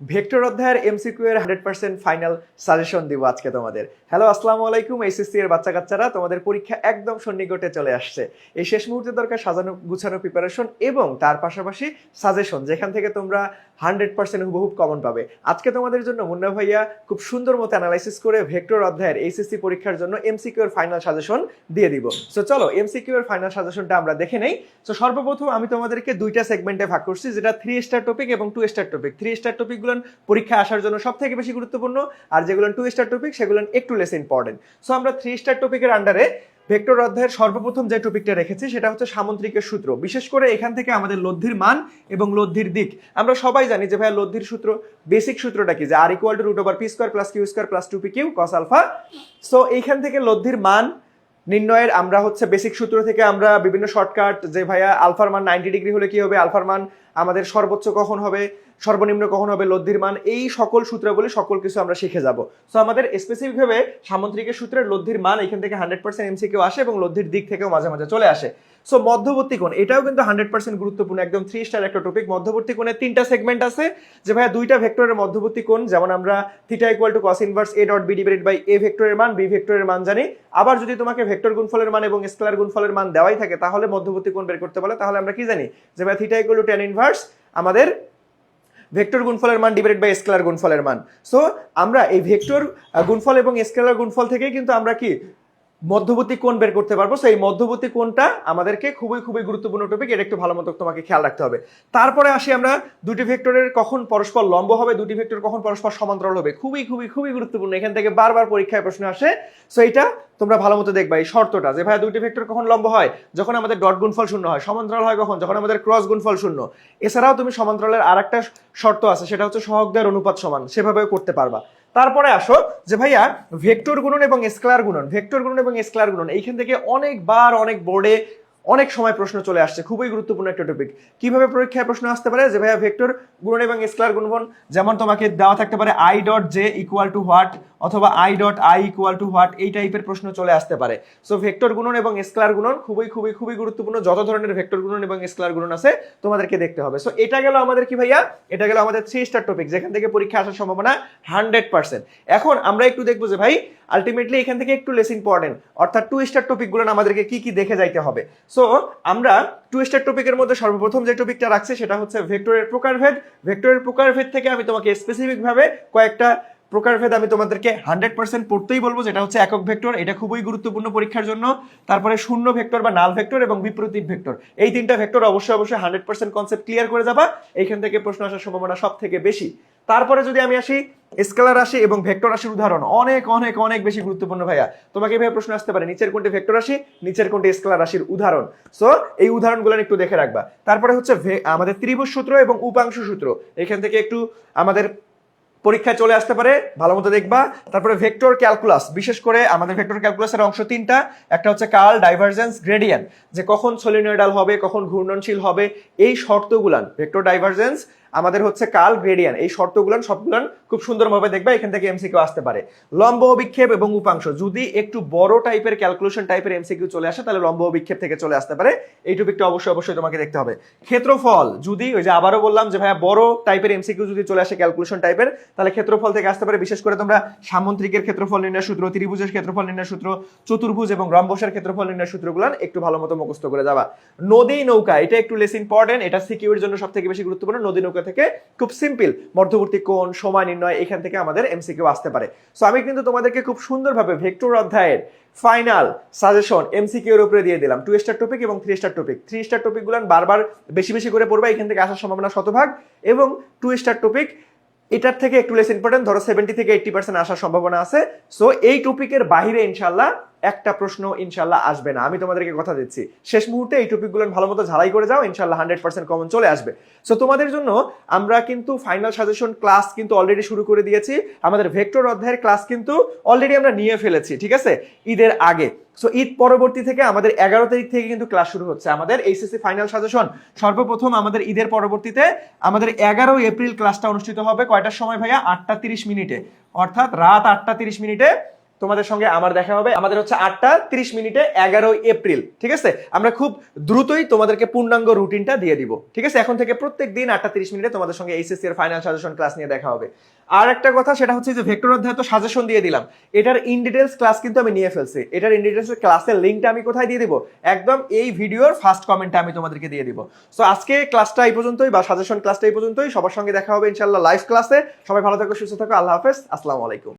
Vector অধ্যায়ের MCQ এর hundred percent final suggestion দিব আজকে তোমাদের। হ্যালো, আসসালামু আলাইকুম এইচএসসি এর বাচ্চা কাচ্চারা তোমাদের পরীক্ষা একদম সন্নিকটে চলে আসছে। এই শেষ মুহূর্তে দরকার সাজানো, গুছানো প্রিপারেশন এবং তার পাশাপাশি সাজেশন যেখান থেকে তোমরা হান্ড্রেড পার্সেন্ট হুবহুব কমন পাবে। আজকে তোমাদের জন্য মুন্না ভাইয়া খুব সুন্দর মতো অ্যানালাইসিস করে ভেক্টর অধ্যায়ের এইচএসসি পরীক্ষার জন্য এমসিকিউ এর ফাইনাল সাজেশন দিয়ে দিব। সো চলো এমসিকিউ এর ফাইনাল সাজেশনটা আমরা দেখে নেই। তো সর্বপ্রথম আমি তোমাদেরকে দুইটা সেগমেন্টে ভাগ করছি, যেটা থ্রি স্টার টপিক এবং two star topic three star টপিকগুলো পরীক্ষা আসার জন্য সব থেকে বেশি গুরুত্বপূর্ণ, আর যেগুলো টু স্টার টপিক সেগুলো একটু লেস ইম্পর্টেন্ট সো আমরা থ্রি স্টার টপিকের আন্ডারে ভেক্টর অধ্যায়ের সর্বপ্রথম যে টপিকটা রেখেছি, সেটা হচ্ছে সামুদ্রিকের সূত্র। বিশেষ করে এখান থেকে আমাদের লব্ধির মান এবং লব্ধির দিক। আমরা সবাই জানি যে, ভাইয়া, লব্ধির সূত্র বেসিক সূত্রটা কি? যে R equal to root over p square plus q square plus two p q cos alpha so এইখান থেকে লব্ধির মান নির্ণয়ের আমরা হচ্ছে বেসিক সূত্র থেকে আমরা বিভিন্ন শর্টকাট যে ভাইয়া আলফার মান নাইনটি ডিগ্রি হলে কি হবে? আলফার মান আমাদের সর্বোচ্চ কখন হবে? সর্বনিম্ন কখন হবে? লদ্ধির মান, এই সকল সূত্রাবলী সকল কিছু আমরা শিখে যাব। সো আমাদের স্পেসিফিকভাবে সামন্ত্রিকের সূত্রের লদ্ধির মান এখান থেকে হান্ড্রেড পার্সেন্ট এমসিকিউ আসে এবং লদ্ধির দিক থেকেও মাঝে মাঝে চলে আসে। সো মধ্যবর্তী কোণ, এটাও কিন্তু হান্ড্রেড পার্সেন্ট গুরুত্বপূর্ণ, একদম থ্রি স্টার একটা টপিক মধ্যবর্তী কোণের তিনটা সেগমেন্ট আছে যে, ভাইয়া, দুইটা ভেক্টরের মধ্যবর্তী কোণ, যেমন আমরা theta equal to cos inverse a dot b divided by a ভেক্টরের মান বি ভেক্টরের মান জানি। আবার যদি তোমাকে ভেক্টর গুণফলের মান এবং স্কেলার গুণফলের মান দেওয়াই থাকে, তাহলে মধ্যবর্তী কোণ বের করতে বলে। তাহলে আমরা কি জানি? যে ভাই theta equal to tan inverse আমাদের ভেক্টর গুণফলের মান ডিভাইডেড বাই স্কেলার গুণফলের মান। সো আমরা এই ভেক্টর গুণফল এবং স্কেলার গুণফল থেকেই কিন্তু আমরা কি মধ্যবর্তী কোণ বের করতে পারব। সেই মধ্যবর্তী কোণটা আমাদেরকে খুবই খুবই গুরুত্বপূর্ণ টপিক এটা একটু ভালো মতো তোমাকে খেয়াল রাখতে হবে। তারপরে আসি আমরা দুটি ভেক্টরের কখন পরস্পর লম্ব হবে, দুটি ভেক্টর কখন পরস্পর সমান্তরাল হবে। খুবই খুবই খুবই গুরুত্বপূর্ণ, এখান থেকে বারবার পরীক্ষায় প্রশ্ন আসে। সো এইটা তোমরা ভালো মতো দেখবা, এই শর্তটা যে ভাই দুটি ভেক্টর কখন লম্ব হয়, যখন আমাদের ডট গুণফল শূন্য হয়, সমান্তরাল হয় কখন? যখন আমাদের ক্রস গুণফল শূন্য। এছাড়াও তুমি সমান্তরালের আর একটা শর্ত আছে, সেটা হচ্ছে সহগদের অনুপাত সমান, সেভাবেও করতে পারবা। তারপরে আসো যে ভাইয়া ভেক্টর গুণন এবং স্কেলার গুণন, ভেক্টর গুণন এবং স্কেলার গুণন, এইখান থেকে অনেকবার অনেক বোর্ডে অনেক সময় প্রশ্ন চলে আসছে, খুবই গুরুত্বপূর্ণ একটা টপিক কীভাবে পরীক্ষায় প্রশ্ন আসতে পারে? যে ভাইয়া, ভেক্টর, গুণন এবং স্কেলার গুণন যেমন তোমাকে দেওয়া থাকতে পারে i dot j equal to what অথবা i dot i equal to what এই টাইপের প্রশ্ন চলে আসতে পারে। সো ভেক্টর, গুণন এবং স্কেলার গুণন খুবই খুবই খুবই গুরুত্বপূর্ণ। যত ধরনের ভেক্টর, গুণন এবং স্কেলার গুণন আছে, তোমাদেরকে দেখতে হবে। সো এটা গেল আমাদের কি ভাইয়া? এটা গেল আমাদের থ্রি স্টার টপিক যেখান থেকে পরীক্ষা আসার সম্ভাবনা হান্ড্রেড পার্সেন্ট এখন আমরা একটু দেখব যে ভাই আলটিমেটলি এখান থেকে একটু লেস ইম্পর্টেন্ট অর্থাৎ টু স্টার টপিকগুলো আমাদেরকে কি কি দেখে যাইতে হবে। সো আমরা টু স্টার টপিকের মধ্যে সর্বপ্রথম যে টপিকটা রাখছি সেটা হচ্ছে ভেক্টরের প্রকারভেদ। ভেক্টরের প্রকারভেদ থেকে আমি তোমাকে স্পেসিফিকভাবে কয়েকটা প্রকারভেদ আমি তোমাদেরকে হান্ড্রেড পার্সেন্ট পড়তেই বলব, যেটা হচ্ছে একক ভেক্টর। এটা খুবই গুরুত্বপূর্ণ পরীক্ষার জন্য। তারপরে শূন্য ভেক্টর বা নাল ভেক্টর এবং বিপরীত ভেক্টর। এই তিনটা ভেক্টর অবশ্যই অবশ্যই হান্ড্রেড পার্সেন্ট কনসেপ্ট ক্লিয়ার করে যাবা। এইখান থেকে প্রশ্ন আসার সম্ভাবনা সব থেকে বেশি। তারপরে যদি আমি আসি স্কেলার রাশি এবং ভেক্টর রাশির উদাহরণ। অনেক অনেক অনেক বেশি গুরুত্বপূর্ণ ভাইয়া। তোমাকে এভাবে প্রশ্ন আসতে পারে, নিচের কোনটি ভেক্টর রাশি, নিচের কোনটি স্কেলার রাশির উদাহরণ। সো এই উদাহরণগুলো একটু দেখে রাখবা। তারপরে হচ্ছে আমাদের ত্রিভুজ সূত্র এবং উপাংশ সূত্র। এখান থেকে একটু আমাদের পরীক্ষায় চলে আসতে পারে, ভালো মতো দেখবা। তারপরে ভেক্টর ক্যালকুলাস বিশেষ করে আমাদের ভেক্টর ক্যালকুলাসের অংশ তিনটা। একটা হচ্ছে কার্ল ডাইভার্জেন্স গ্রেডিয়েন্ট যে কখন সলিনয়েডাল হবে, কখন ঘূর্ণনশীল হবে, এই শর্তগুলান ভেক্টর ডাইভারজেন্স আমাদের হচ্ছে কাল গ্রেডিয়ান এই শর্তগুলান, সবগুলান খুব সুন্দরভাবে দেখবা, এখান থেকে এমসিকিউ আসতে পারে। লম্ব অভিক্ষেপ এবং উপাংশ, যদি একটু বড় টাইপের ক্যালকুলেশন টাইপের এমসিকিউ চলে আসে, তাহলে লম্ব অভিক্ষেপ থেকে চলে আসতে পারে। এই টপিকটা অবশ্যই অবশ্যই তোমাকে দেখতে হবে। ক্ষেত্রফল, যদি ওই যে আবারও বললাম যে ভাইয়া বড় টাইপের এমসিকিউ যদি চলে আসে ক্যালকুলেশন টাইপের তাহলে ক্ষেত্রফল থেকে আসতে পারে। বিশেষ করে তোমরা সামন্ত্রিকের ক্ষেত্রফল নির্ণয় সূত্র, ত্রিভুজের ক্ষেত্রফল নির্ণয় সূত্র, চতুর্ভুজ এবং রম্বসের ক্ষেত্রফল নির্ণয় সূত্রগুলান একটু ভালো মতো মুখস্থ করে যাবা। নদী নৌকা, এটা একটু লেস ইম্পর্টেন্ট এটা সিকিউর জন্য সব থেকে বেশি গুরুত্বপূর্ণ। নদী নৌকা থেকে খুব সিম্পল মধ্যবর্তী কোণ, সময় নির্ণয়, এখান থেকে আমাদের এমসিকিউ আসতে পারে। সো আমি কিন্তু তোমাদেরকে খুব সুন্দরভাবে ভেক্টর অধ্যায়ের ফাইনাল সাজেশন এমসিকিউ এর উপরে দিয়ে দিলাম। টু স্টার টপিক এবং three star topic three star টপিকগুলো বারবার বেশি বেশি করে পড়বা, এখান থেকে আসার সম্ভাবনা শতভাগ। এবং টু স্টার টপিক এটার থেকে একটু লেস ইম্পর্টেন্ট ধরো সেভেন্টি থেকে এইটটি পার্সেন্ট আসার সম্ভাবনা আছে। সো এই টপিকের বাহিরে ইনশাল্লাহ একটা প্রশ্ন ইনশাল্লাহ আসবে না। আমি তোমাদেরকে কথা দিচ্ছি। শেষ মুহূর্তে এই টপিকগুলো ভালো মতো ঝালাই করে যাও ইনশাল্লাহ হান্ড্রেড পার্সেন্ট কমন চলে আসবে। সো তোমাদের জন্য আমরা কিন্তু ফাইনাল সাজেশন ক্লাস কিন্তু অলরেডি শুরু করে দিয়েছি। আমাদের ভেক্টর অধ্যায়ের ক্লাস কিন্তু অলরেডি আমরা নিয়ে ফেলেছি, ঠিক আছে? ঈদের আগে। সো ঈদ পরবর্তী থেকে আমাদের এগারো তারিখ থেকে কিন্তু ক্লাস শুরু হচ্ছে। আমাদের এইচএসসি ফাইনাল সাজেশন সর্বপ্রথম আমাদের ঈদের পরবর্তীতে আমাদের এগারোই এপ্রিল ক্লাসটা অনুষ্ঠিত হবে। কয়টার সময় ভাইয়া? আটটা তিরিশ মিনিটে। অর্থাৎ রাত আটটা তিরিশ মিনিটে তোমাদের সঙ্গে আমার দেখা হবে। আমাদের হচ্ছে আটটা তিরিশ মিনিটে এগারো এপ্রিল, ঠিক আছে? আমরা খুব দ্রুতই তোমাদেরকে পূর্ণাঙ্গ রুটিনটা দিয়ে দিব, ঠিক আছে? এখন থেকে প্রত্যেক দিন আটটা তিরিশ মিনিটে তোমাদের সঙ্গে এইচএসসি এর ফাইনাল সাজেশন ক্লাস নিয়ে দেখা হবে। আর একটা কথা, সেটা হচ্ছে যে ভেক্টর অধ্যায় তো সাজেশন দিয়ে দিলাম। এটার ইন ডিটেলস ক্লাস কিন্তু আমি নিয়ে ফেলছি। এটার ইন ডিটেলস ক্লাসের লিঙ্কটা আমি কোথায় দিয়ে দিব? একদম এই ভিডিওর ফার্স্ট কমেন্টে আমি তোমাদেরকে দিয়ে দিব। সো আজকে ক্লাসটা এই পর্যন্তই বা সাজেশন ক্লাসটা এই পর্যন্তই। সবার সঙ্গে দেখা হবে ইনশাল্লাহ লাইভ ক্লাসে সবাই ভালো থাকো, সুস্থ থাকো। আল্লাহ হাফেজ। আসসালামু আলাইকুম।